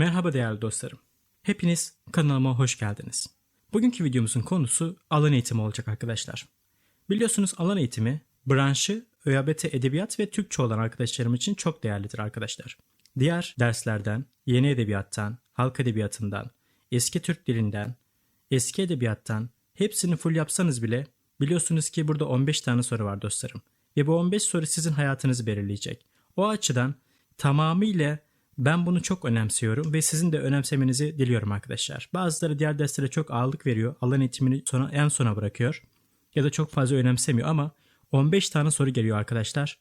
Merhaba değerli dostlarım. Hepiniz kanalıma hoş geldiniz. Bugünkü videomuzun konusu alan eğitimi olacak arkadaşlar. Biliyorsunuz alan eğitimi branşı ÖABT Edebiyat ve Türkçe olan arkadaşlarım için çok değerlidir arkadaşlar. Diğer derslerden, yeni edebiyattan, halk edebiyatından, eski Türk dilinden, eski edebiyattan hepsini full yapsanız bile biliyorsunuz ki burada 15 tane soru var dostlarım. Ve bu 15 soru sizin hayatınızı belirleyecek. O açıdan tamamıyla ben bunu çok önemsiyorum ve sizin de önemsemenizi diliyorum arkadaşlar. Bazıları diğer derslere çok ağırlık veriyor. Alan eğitimini sona, en sona bırakıyor. Ya da çok fazla önemsemiyor ama 15 tane soru geliyor arkadaşlar.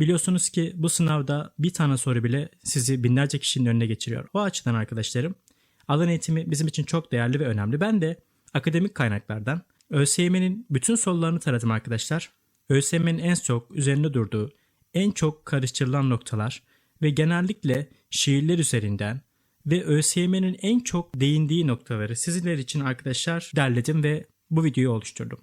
Biliyorsunuz ki bu sınavda bir tane soru bile sizi binlerce kişinin önüne geçiriyor. O açıdan arkadaşlarım alan eğitimi bizim için çok değerli ve önemli. Ben de akademik kaynaklardan ÖSYM'nin bütün sorularını taradım arkadaşlar. ÖSYM'nin en çok üzerinde durduğu, en çok karıştırılan noktalar ve genellikle şiirler üzerinden ve ÖSYM'nin en çok değindiği noktaları sizler için arkadaşlar derledim ve bu videoyu oluşturdum.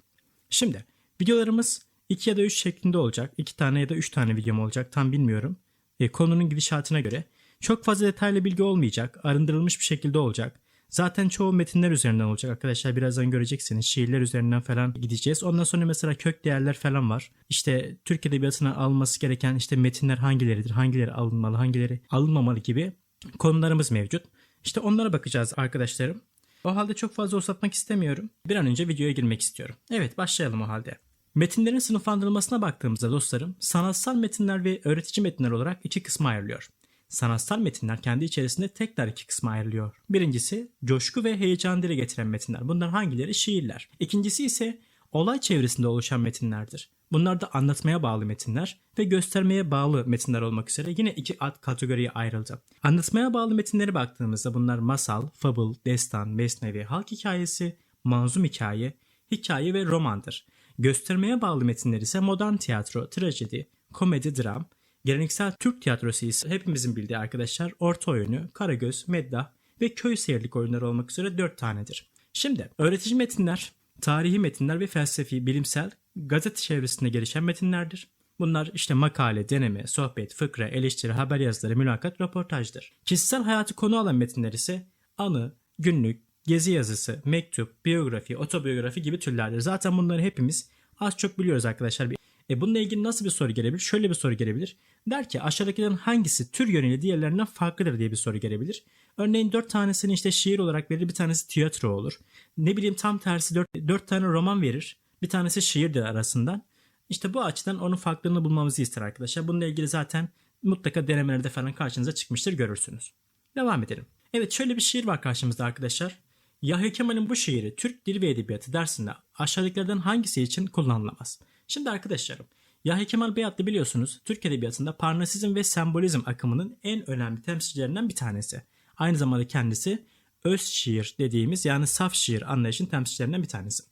Şimdi videolarımız 2 ya da 3 şeklinde olacak. 2 tane ya da 3 tane videom olacak tam bilmiyorum. E, konunun gidişatına göre. Çok fazla detaylı bilgi olmayacak. Arındırılmış bir şekilde olacak. Zaten çoğu metinler üzerinden olacak arkadaşlar. Birazdan göreceksiniz. Şiirler üzerinden falan gideceğiz. Ondan sonra mesela kök değerler falan var. İşte Türk Edebiyatı'na alınması gereken işte metinler hangileridir, hangileri alınmalı, hangileri alınmamalı gibi konularımız mevcut. İşte onlara bakacağız arkadaşlarım. O halde çok fazla uzatmak istemiyorum. Bir an önce videoya girmek istiyorum. Evet başlayalım o halde. Metinlerin sınıflandırılmasına baktığımızda dostlarım, sanatsal metinler ve öğretici metinler olarak iki kısma ayrılıyor. Sanatsal metinler kendi içerisinde tekrar iki kısma ayrılıyor. Birincisi coşku ve heyecan dile getiren metinler. Bunlar hangileri? Şiirler. İkincisi ise olay çevresinde oluşan metinlerdir. Bunlar da anlatmaya bağlı metinler ve göstermeye bağlı metinler olmak üzere yine iki alt kategoriye ayrıldı. Anlatmaya bağlı metinlere baktığımızda bunlar masal, fable, destan, mesnevi, halk hikayesi, manzum hikaye, hikaye ve romandır. Göstermeye bağlı metinler ise modern tiyatro, trajedi, komedi, dram, geleneksel Türk tiyatrosu ise hepimizin bildiği arkadaşlar orta oyunu, karagöz, meddah ve köy seyirlik oyunları olmak üzere 4 tanedir. Şimdi öğretici metinler, tarihi metinler ve felsefi, bilimsel, gazete çevresinde gelişen metinlerdir. Bunlar işte makale, deneme, sohbet, fıkra, eleştiri, haber yazıları, mülakat, röportajdır. Kişisel hayatı konu alan metinler ise anı, günlük, gezi yazısı, mektup, biyografi, otobiyografi gibi türlerdir. Zaten bunları hepimiz az çok biliyoruz arkadaşlar. E bununla ilgili nasıl bir soru gelebilir? Şöyle bir soru gelebilir. Der ki aşağıdakilerin hangisi tür yönüyle diğerlerinden farklıdır diye bir soru gelebilir. Örneğin dört tanesini işte şiir olarak verir bir tanesi tiyatro olur. Ne bileyim tam tersi dört, dört tane roman verir. Bir tanesi şiirdir arasından. İşte bu açıdan onun farklılığını bulmamızı ister arkadaşlar. Bununla ilgili zaten mutlaka denemelerde falan karşınıza çıkmıştır görürsünüz. Devam edelim. Evet şöyle bir şiir var karşımızda arkadaşlar. Yahya Kemal'in bu şiiri Türk Dil ve Edebiyatı dersinde aşağıdakilerden hangisi için kullanılamaz? Şimdi arkadaşlarım Yahya Kemal Beyatlı biliyorsunuz Türk Edebiyatı'nda Parnasizm ve sembolizm akımının en önemli temsilcilerinden bir tanesi. Aynı zamanda kendisi öz şiir dediğimiz yani saf şiir anlayışın temsilcilerinden bir tanesi.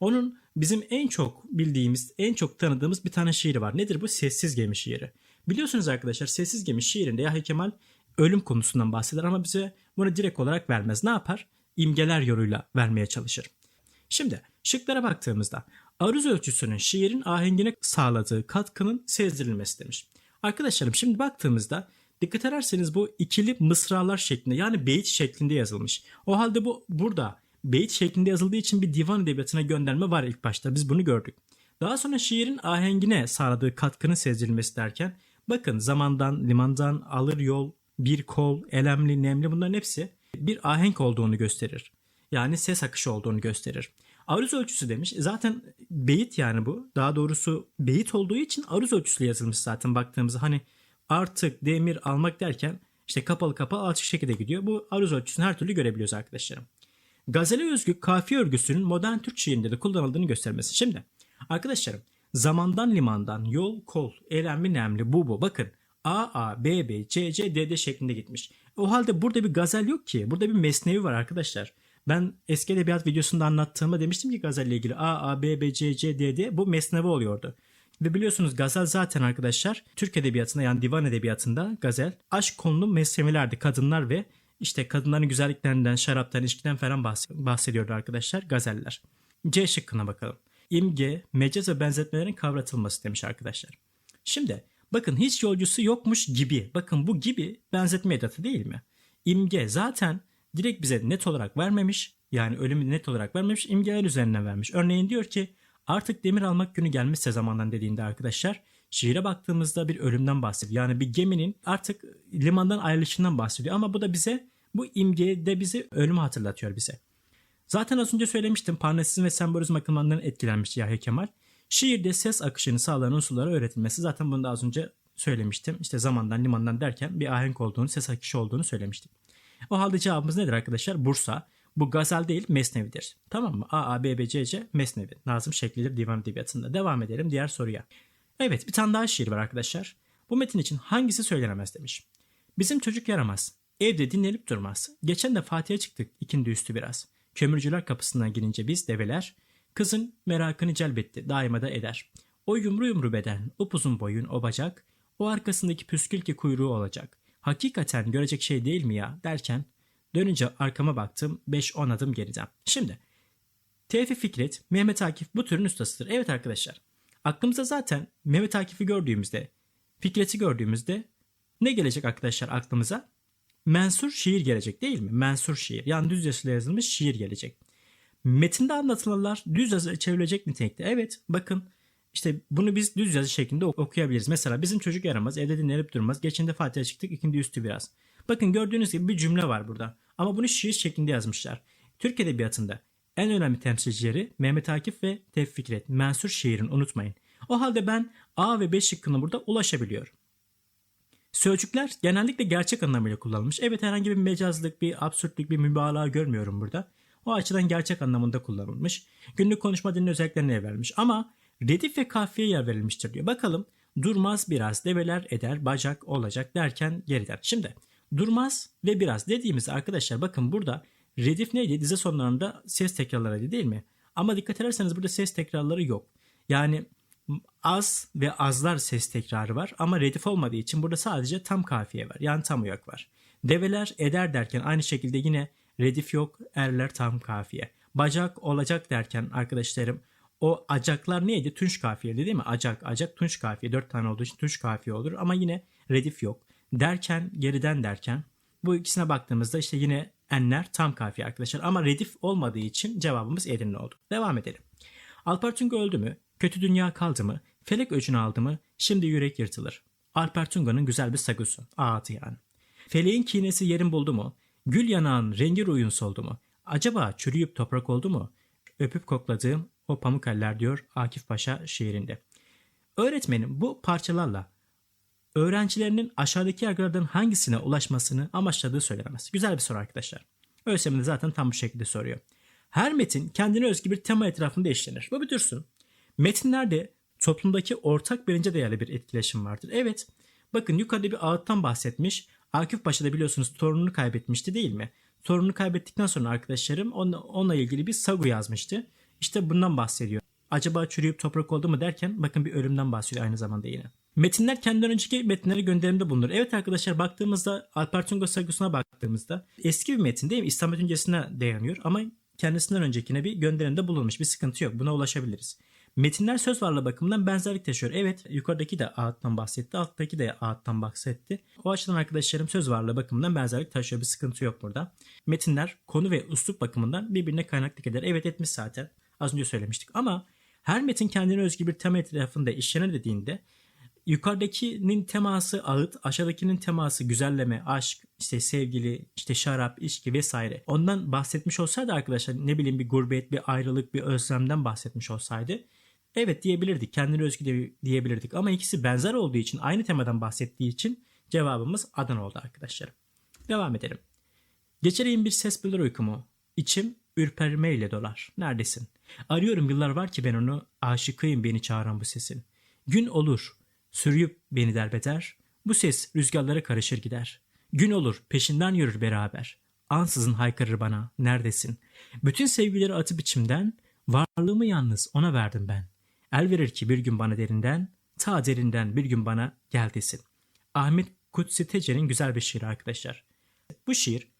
Onun bizim en çok bildiğimiz, en çok tanıdığımız bir tane şiiri var. Nedir bu? Sessiz Gemi şiiri. Biliyorsunuz arkadaşlar Sessiz Gemi şiirinde Yahya Kemal ölüm konusundan bahseder ama bize bunu direkt olarak vermez. Ne yapar? İmgeler yoluyla vermeye çalışır. Şimdi şıklara baktığımızda aruz ölçüsünün şiirin ahengine sağladığı katkının sezdirilmesi demiş. Arkadaşlarım şimdi baktığımızda dikkat ederseniz bu ikili mısralar şeklinde yani beyit şeklinde yazılmış. O halde bu burada beyit şeklinde yazıldığı için bir divan edebiyatına gönderme var ilk başta biz bunu gördük. Daha sonra şiirin ahengine sağladığı katkının sezdirilmesi derken bakın zamandan, limandan, alır yol, bir kol, elemli, nemli bunların hepsi bir ahenk olduğunu gösterir. Yani ses akışı olduğunu gösterir. Aruz ölçüsü demiş. Zaten beyit yani bu. Daha doğrusu beyit olduğu için aruz ölçüsüyle yazılmış zaten baktığımızda. Hani artık demir almak derken işte kapalı kapalı açık şekilde gidiyor. Bu aruz ölçüsünü her türlü görebiliyoruz arkadaşlarım. Gazele özgü kafiye örgüsünün modern Türk şiirinde de kullanıldığını göstermesi. Şimdi arkadaşlarım zamandan limandan yol kol elemli nemli bu bu bakın A A B B C C D D şeklinde gitmiş. O halde burada bir gazel yok ki. Burada bir mesnevi var arkadaşlar. Ben eski edebiyat videosunda anlattığımda demiştim ki Gazel ile ilgili A, A, B, B, C, C, D, D bu mesnevi oluyordu. Ve biliyorsunuz Gazel zaten arkadaşlar Türk edebiyatında yani divan edebiyatında Gazel aşk konulu mesnevilerdi. Kadınlar ve işte kadınların güzelliklerinden, şaraptan, ilişkiden falan bahsediyordu arkadaşlar Gazeller. C şıkkına bakalım. İmge, mecaz ve benzetmelerin kavratılması demiş arkadaşlar. Şimdi bakın hiç yolcusu yokmuş gibi. Bakın bu gibi benzetme edatı değil mi? imge zaten direkt bize net olarak vermemiş. Yani ölümü net olarak vermemiş. imgeler üzerinden vermiş. Örneğin diyor ki artık demir almak günü gelmişse zamandan dediğinde arkadaşlar şiire baktığımızda bir ölümden bahsediyor. Yani bir geminin artık limandan ayrılışından bahsediyor. Ama bu da bize bu imge de bizi ölümü hatırlatıyor bize. Zaten az önce söylemiştim parnasizm ve sembolizm akımlarından etkilenmiş Yahya Kemal. Şiirde ses akışını sağlayan unsurlara öğretilmesi zaten bunu da az önce söylemiştim. İşte zamandan limandan derken bir ahenk olduğunu, ses akışı olduğunu söylemiştim. O halde cevabımız nedir arkadaşlar? Bursa. Bu gazel değil mesnevidir. Tamam mı? A, A, B, B, C, C mesnevi. Nazım şeklidir divan edebiyatında. Devam edelim diğer soruya. Evet bir tane daha şiir var arkadaşlar. Bu metin için hangisi söylenemez demiş. Bizim çocuk yaramaz. Evde dinlenip durmaz. Geçen de Fatih'e çıktık ikindi üstü biraz. Kömürcüler kapısından girince biz develer. Kızın merakını celbetti daima da eder. O yumru yumru beden, upuzun boyun, o bacak, o arkasındaki püskül kuyruğu olacak. Hakikaten görecek şey değil mi ya derken dönünce arkama baktım 5-10 adım geriden. Şimdi Tevfik Fikret, Mehmet Akif bu türün ustasıdır. Evet arkadaşlar aklımıza zaten Mehmet Akif'i gördüğümüzde, Fikret'i gördüğümüzde ne gelecek arkadaşlar aklımıza? Mensur şiir gelecek değil mi? Mensur şiir. Yani düz yazıyla yazılmış şiir gelecek. Metinde anlatılanlar düz yazı çevrilecek nitelikte. Evet bakın işte bunu biz düz yazı şeklinde okuyabiliriz. Mesela bizim çocuk yaramaz, evde dinlenip durmaz. Geçen de Fatih'e çıktık, ikindi üstü biraz. Bakın gördüğünüz gibi bir cümle var burada. Ama bunu şiir şeklinde yazmışlar. Türk Edebiyatı'nda en önemli temsilcileri Mehmet Akif ve Tevfik Fikret. Mensur şiirin unutmayın. O halde ben A ve B şıkkına burada ulaşabiliyorum. Sözcükler genellikle gerçek anlamıyla kullanılmış. Evet herhangi bir mecazlık, bir absürtlük, bir mübalağa görmüyorum burada. O açıdan gerçek anlamında kullanılmış. Günlük konuşma dilinin özelliklerine verilmiş. Ama redif ve kafiye yer verilmiştir diyor. Bakalım durmaz biraz develer eder bacak olacak derken geriden. Şimdi durmaz ve biraz dediğimiz arkadaşlar bakın burada redif neydi? Dize sonlarında ses tekrarlarıydı değil mi? Ama dikkat ederseniz burada ses tekrarları yok. Yani az ve azlar ses tekrarı var ama redif olmadığı için burada sadece tam kafiye var. Yani tam uyak var. Develer eder derken aynı şekilde yine redif yok, erler tam kafiye. Bacak olacak derken arkadaşlarım o acaklar neydi? Tunç kafiyeli değil mi? Acak, acak, tunç kafiye. Dört tane olduğu için tunç kafiye olur ama yine redif yok. Derken, geriden derken bu ikisine baktığımızda işte yine enler tam kafiye arkadaşlar. Ama redif olmadığı için cevabımız Edirne oldu. Devam edelim. Alper Tunga öldü mü? Kötü dünya kaldı mı? Felek öcünü aldı mı? Şimdi yürek yırtılır. Alper Tunga'nın güzel bir sagusu. Ağıtı yani. Feleğin kinesi yerin buldu mu? Gül yanağın rengi ruyun soldu mu? Acaba çürüyüp toprak oldu mu? Öpüp kokladığım o pamuk eller diyor Akif Paşa şiirinde. Öğretmenim bu parçalarla öğrencilerinin aşağıdaki yargılardan hangisine ulaşmasını amaçladığı söylenemez. Güzel bir soru arkadaşlar. ÖSYM de zaten tam bu şekilde soruyor. Her metin kendine özgü bir tema etrafında işlenir. Bu bir dursun. Metinlerde toplumdaki ortak birinci değerli bir etkileşim vardır. Evet, bakın yukarıda bir ağıttan bahsetmiş. Akif Paşa da biliyorsunuz torununu kaybetmişti değil mi? Torununu kaybettikten sonra arkadaşlarım onunla, onunla ilgili bir sagu yazmıştı. İşte bundan bahsediyor. Acaba çürüyüp toprak oldu mu derken bakın bir ölümden bahsediyor aynı zamanda yine. Metinler kendinden önceki metinlere gönderimde bulunur. Evet arkadaşlar baktığımızda Alper Tunga Sagus'una baktığımızda eski bir metin değil mi? İslam öncesine dayanıyor ama kendisinden öncekine bir gönderimde bulunmuş. Bir sıkıntı yok. Buna ulaşabiliriz. Metinler söz varlığı bakımından benzerlik taşıyor. Evet yukarıdaki de ağıttan bahsetti. Alttaki de ağıttan bahsetti. O açıdan arkadaşlarım söz varlığı bakımından benzerlik taşıyor. Bir sıkıntı yok burada. Metinler konu ve üslup bakımından birbirine kaynaklık eder. Evet etmiş zaten. Az önce söylemiştik. Ama her metin kendine özgü bir tema etrafında işlenir dediğinde yukarıdakinin teması ağıt, aşağıdakinin teması güzelleme, aşk, işte sevgili, işte şarap, içki vesaire. Ondan bahsetmiş olsaydı arkadaşlar ne bileyim bir gurbet, bir ayrılık, bir özlemden bahsetmiş olsaydı Evet diyebilirdik. Kendine özgü de diyebilirdik. Ama ikisi benzer olduğu için, aynı temadan bahsettiği için cevabımız Adana oldu arkadaşlar. Devam edelim. Geçereyim bir ses bilir uykumu. İçim ürpermeyle dolar. Neredesin? Arıyorum yıllar var ki ben onu aşıkıyım beni çağıran bu sesin. Gün olur, sürüyüp beni derbeder. Bu ses rüzgarlara karışır gider. Gün olur, peşinden yürür beraber. Ansızın haykırır bana, neredesin? Bütün sevgileri atıp içimden, varlığımı yalnız ona verdim ben. El verir ki bir gün bana derinden, ta derinden bir gün bana gel desin. Ahmet Kutsi Tecer'in güzel bir şiiri arkadaşlar. Bu şiir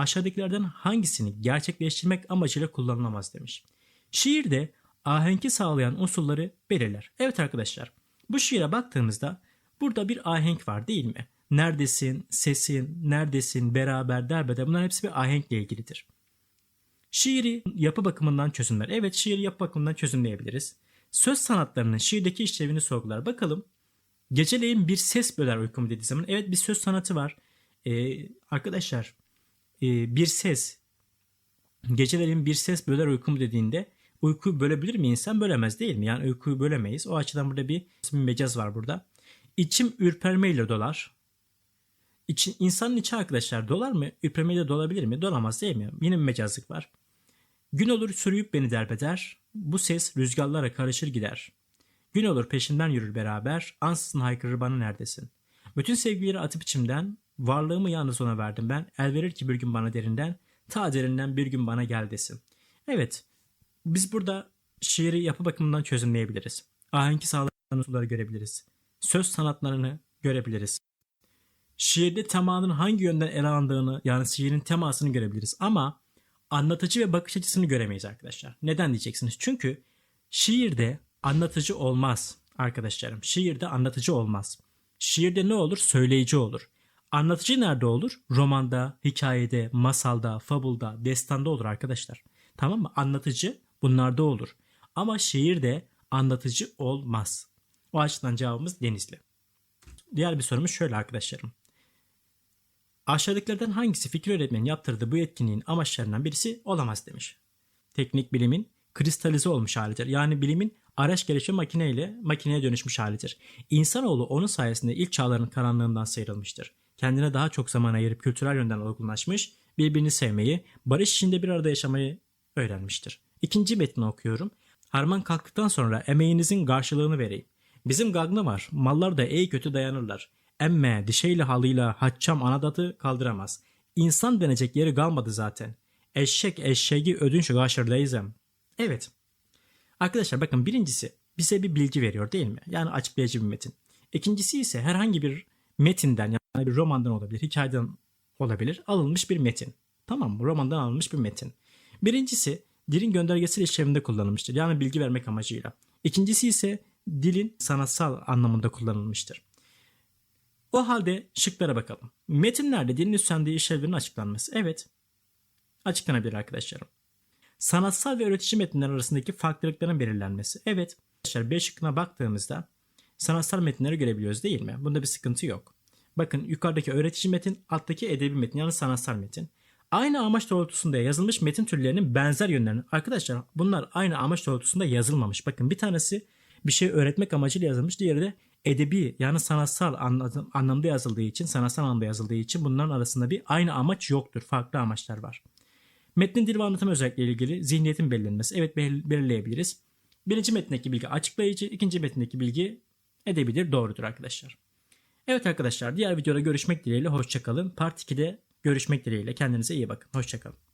aşağıdakilerden hangisini gerçekleştirmek amacıyla kullanılamaz demiş. Şiirde ahenki sağlayan unsurları belirler. Evet arkadaşlar bu şiire baktığımızda burada bir ahenk var değil mi? neredesin, sesin, neredesin, beraber, derbeder bunların hepsi bir ahenkle ilgilidir. Şiiri yapı bakımından çözümler. Evet şiiri yapı bakımından çözümleyebiliriz. Söz sanatlarının şiirdeki işlevini sorgular. Bakalım geceleyin bir ses böler uykumu dediği zaman. Evet bir söz sanatı var. Ee, arkadaşlar e, bir ses geceleyin bir ses böler uykumu dediğinde uykuyu bölebilir mi insan? Bölemez değil mi? Yani uykuyu bölemeyiz. O açıdan burada bir, bir mecaz var burada. İçim ürpermeyle dolar. İçin, insanın içi arkadaşlar dolar mı? Ürpermeyle dolabilir mi? Dolamaz değil mi? Yine bir mecazlık var. Gün olur sürüyüp beni derbeder. Bu ses rüzgarlara karışır gider. Gün olur peşinden yürür beraber. Ansızın haykırır bana neredesin? Bütün sevgileri atıp içimden. Varlığımı yalnız ona verdim ben. El verir ki bir gün bana derinden. Ta derinden bir gün bana gel desin. Evet. Biz burada şiiri yapı bakımından çözümleyebiliriz. Ahenki sağlayan unsurları görebiliriz. Söz sanatlarını görebiliriz. Şiirde temanın hangi yönden ele alındığını yani şiirin temasını görebiliriz. Ama anlatıcı ve bakış açısını göremeyiz arkadaşlar. Neden diyeceksiniz? Çünkü şiirde anlatıcı olmaz arkadaşlarım. Şiirde anlatıcı olmaz. Şiirde ne olur? Söyleyici olur. Anlatıcı nerede olur? Romanda, hikayede, masalda, fabulda, destanda olur arkadaşlar. Tamam mı? Anlatıcı bunlarda olur. Ama şiirde anlatıcı olmaz. O açıdan cevabımız Denizli. Diğer bir sorumuz şöyle arkadaşlarım. Aşağıdakilerden hangisi fikir öğretmenin yaptırdığı bu etkinliğin amaçlarından birisi olamaz demiş. Teknik bilimin kristalize olmuş halidir. Yani bilimin araç gelişme makineyle makineye dönüşmüş halidir. İnsanoğlu onun sayesinde ilk çağların karanlığından sıyrılmıştır. Kendine daha çok zaman ayırıp kültürel yönden olgunlaşmış, birbirini sevmeyi, barış içinde bir arada yaşamayı öğrenmiştir. İkinci metni okuyorum. Harman kalktıktan sonra emeğinizin karşılığını vereyim. Bizim gaglı var. Mallar da iyi kötü dayanırlar. Emme dişeyle halıyla haccam anadatı kaldıramaz. İnsan denecek yeri kalmadı zaten. Eşek eşeği ödünç gaşırlayızem. Evet. Arkadaşlar bakın birincisi bize bir bilgi veriyor değil mi? Yani açıklayıcı bir metin. İkincisi ise herhangi bir metinden yani bir romandan olabilir, hikayeden olabilir alınmış bir metin. Tamam mı? Romandan alınmış bir metin. Birincisi dilin göndergesel işlevinde kullanılmıştır. Yani bilgi vermek amacıyla. İkincisi ise dilin sanatsal anlamında kullanılmıştır. O halde şıklara bakalım. Metinlerde dilin üstlendiği işlevlerin açıklanması. Evet. Açıklanabilir arkadaşlarım. Sanatsal ve öğretici metinler arasındaki farklılıkların belirlenmesi. Evet. Arkadaşlar B şıkkına baktığımızda sanatsal metinleri görebiliyoruz değil mi? Bunda bir sıkıntı yok. Bakın yukarıdaki öğretici metin, alttaki edebi metin yani sanatsal metin. Aynı amaç doğrultusunda yazılmış metin türlerinin benzer yönlerini. Arkadaşlar bunlar aynı amaç doğrultusunda yazılmamış. Bakın bir tanesi bir şey öğretmek amacıyla yazılmış. Diğeri de edebi yani sanatsal anlamda yazıldığı için, sanatsal anlamda yazıldığı için bunların arasında bir aynı amaç yoktur. Farklı amaçlar var. Metnin dil ve anlatım özellikleriyle ilgili zihniyetin belirlenmesi. Evet belirleyebiliriz. Birinci metindeki bilgi açıklayıcı, ikinci metindeki bilgi edebilir, doğrudur arkadaşlar. Evet arkadaşlar diğer videoda görüşmek dileğiyle hoşçakalın. Part 2'de görüşmek dileğiyle kendinize iyi bakın. Hoşçakalın.